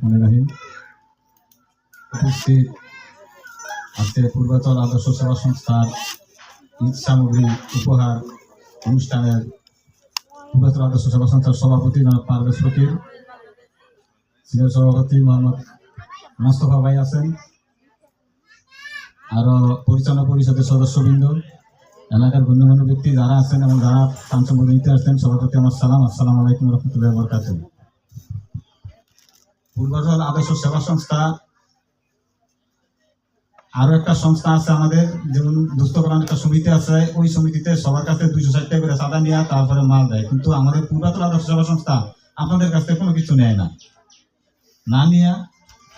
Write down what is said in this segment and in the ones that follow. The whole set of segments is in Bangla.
রহমান রাহিম উপস্থিত পূর্বাচল আদর্শ সেবা সংস্থার ঈদ সামগ্রী উপহার অনুষ্ঠানের পূর্বাচল আদর্শ সেবা সংস্থার সভাপতি জনাব পারভেজ ফকির, সিনিয়র সভাপতি মোহাম্মদ মোস্তফা ভাই আছেন, আরও পরিচালনা পরিষদের সদস্যবৃন্দ, এলাকার গণ্যমান্য ব্যক্তি যারা আছেন এবং যারা কাঞ্চনপুর নিতে আসছেন সভাপতি আমার সালাম। আসসালাম আলাইকুম রহমতুল্লাহ বরকাত পূর্বাচল আদর্শ সেবা সংস্থা, আরও একটা সংস্থা আছে আমাদের, যেমন দুস্থ কল্যাণ একটা সমিতি আছে, ওই সমিতিতে সবার কাছে দুইশো ষাট টাকা করে চাঁদা নিয়ে তারপরে মাল দেয়। কিন্তু আমাদের পূর্বাচল আদর্শ সেবা সংস্থা আপনাদের কাছ থেকে কোনো কিছু নেয় না। না নিয়ে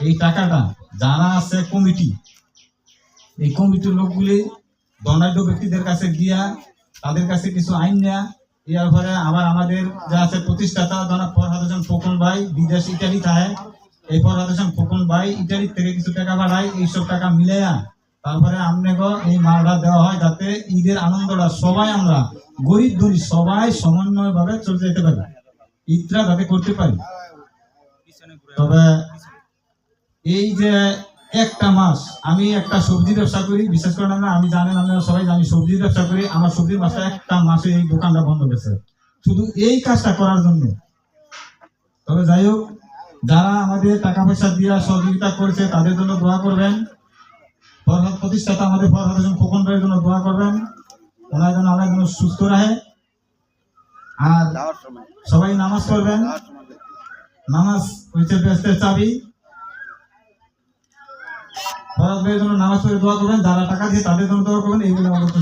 এই টাকাটা যারা আছে কমিটি, এই কমিটির লোকগুলি দণ্ডাঢ্য ব্যক্তিদের কাছে গিয়া তাদের কাছে কিছু আইন নেয়া ইয়ার পরে আবার আমাদের যে আছে প্রতিষ্ঠাতা ধরা ফরহাদ হোসেন ফোকন ভাই, বিদেশ ইটালি থাকে। এই ফরহাদ হোসেন ফোকন ভাই ইটালি থেকে কিছু টাকা পাঠায় এইসব টাকা মিলাইয়া তারপরে আপনাকে এই মালটা দেওয়া হয় যাতে ঈদের আনন্দটা সবাই আমরা, গরিব ধরি সবাই সমন্বয় ভাবে চলে যেতে পারি। ঈদটা যাতে করতে পারি। তবে এই যে একটা মাস আমি একটা সবজি ব্যবসা করি বিশেষ করে না আমি জানেন আপনারা সবাই জানি সবজি ব্যবসা করি আমার সবজির মাসটা একটা মাসে এই দোকানটা বন্ধ গেছে। শুধু এই কাজটা করার জন্য। তবে যাই হোক যারা আমাদের টাকা পয়সা দিয়ে সহযোগিতা করেছে তাদের জন্য দোয়া করবেন। ফরহাদ প্রতিষ্ঠাতা আমাদের ফরহাদ হোসেন খোকন ভাইয়ের জন্য দোয়া করবেন। ওনার জন্য আমরা যেন সুস্থ রাখে। আর সবাই নামাজ পড়বেন। নামাজ হচ্ছে ব্যস্তের চাবি। ফরাজ জন্য নামাজ পড়ে দোয়া করবেন, যারা টাকা দিয়ে তাদের জন্য দোয়া করবেন, এইগুলো আমাদের